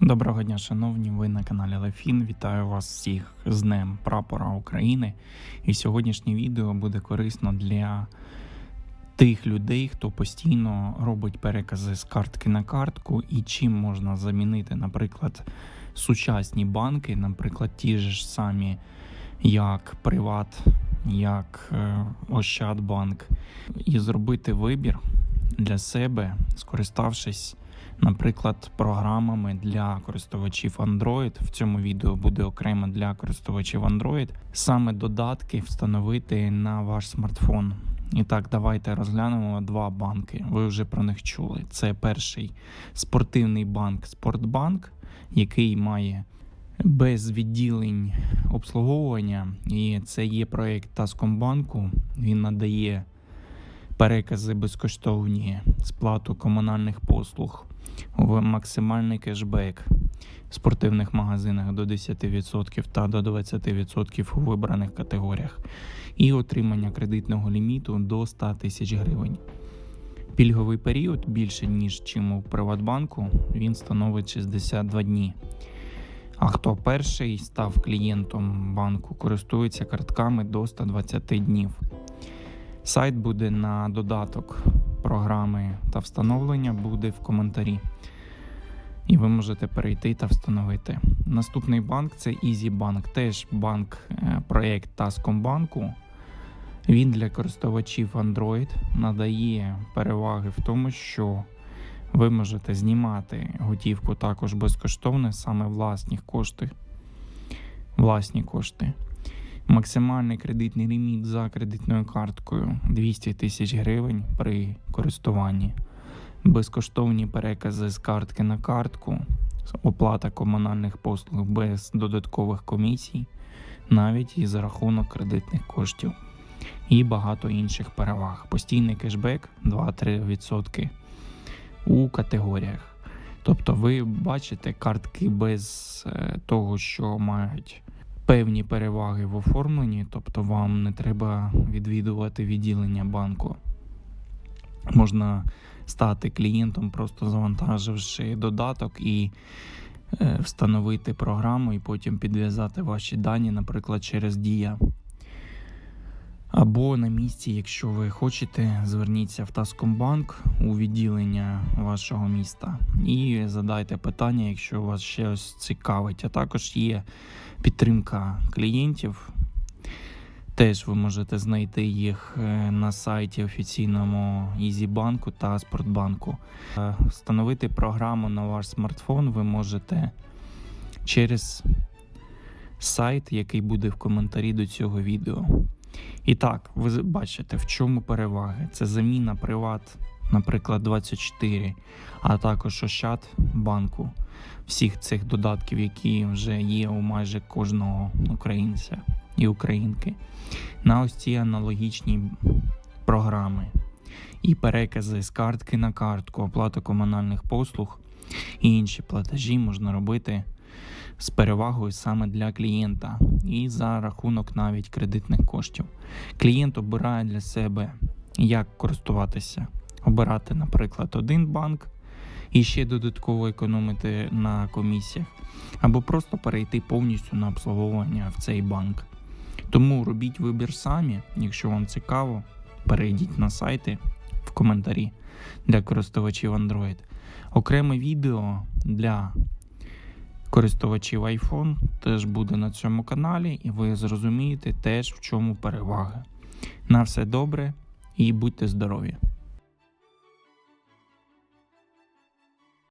Доброго дня, шановні. Ви на каналі Лефін. Вітаю вас всіх з Днем Прапора України. І сьогоднішнє відео буде корисно для тих людей, хто постійно робить перекази з картки на картку, і чим можна замінити, наприклад, сучасні банки, наприклад, ті ж самі, як Приват, як е, Ощадбанк, і зробити вибір для себе, скориставшись наприклад, програмами для користувачів Android. В цьому відео буде окремо для користувачів Android. Саме додатки встановити на ваш смартфон. І так, давайте розглянемо два банки. Ви вже про них чули. Це перший спортивний банк Спортбанк, який має без відділень обслуговування. І це є проєкт Таскомбанку. Він надає перекази безкоштовні, сплату комунальних послуг в максимальний кешбек в спортивних магазинах до 10% та до 20% у вибраних категоріях, і отримання кредитного ліміту до 100 тисяч гривень. Пільговий період більше ніж чим у Приватбанку, він становить 62 дні. А хто перший став клієнтом банку, користується картками до 120 днів. Сайт буде на додаток програми та встановлення буде в коментарі. І ви можете перейти та встановити. Наступний банк це EasyBank, теж банк е, проєкт Таскомбанку. Він для користувачів Android надає переваги в тому, що ви можете знімати готівку також безкоштовно, саме власні кошти. Власні кошти. Максимальний кредитний ліміт за кредитною карткою 200 тисяч гривень при користуванні, безкоштовні перекази з картки на картку, оплата комунальних послуг без додаткових комісій, навіть і за рахунок кредитних коштів, і багато інших переваг. Постійний кешбек 2-3% у категоріях. Тобто ви бачите картки без е, того, що мають певні переваги в оформленні, тобто вам не треба відвідувати відділення банку. Можна стати клієнтом, просто завантаживши додаток і е, встановити програму, і потім підв'язати ваші дані, наприклад, через Дія. Або на місці, якщо ви хочете, зверніться в Таскомбанк у відділення вашого міста і задайте питання, якщо вас щось цікавить. А також є підтримка клієнтів. Теж ви можете знайти їх е, на сайті офіційному EasyBank та Спортбанку. Е, Встановити програму на ваш смартфон ви можете через сайт, який буде в коментарі до цього відео. І так, ви бачите, в чому переваги. Це заміна приват, наприклад, 24, а також Ощад банку. Всіх цих додатків, які вже є у майже кожного українця і українки. На ось ці аналогічні програми. І перекази з картки на картку, оплата комунальних послуг і інші платежі можна робити з перевагою саме для клієнта і за рахунок навіть кредитних коштів. Клієнт обирає для себе, як користуватися, обирати, наприклад, один банк і ще додатково економити на комісіях, або просто перейти повністю на обслуговування в цей банк. Тому робіть вибір самі, якщо вам цікаво, перейдіть на сайти в коментарі для користувачів Android. Окреме відео для користувачів iPhone теж буде на цьому каналі, і ви зрозумієте теж в чому перевага. На все добре і будьте здорові!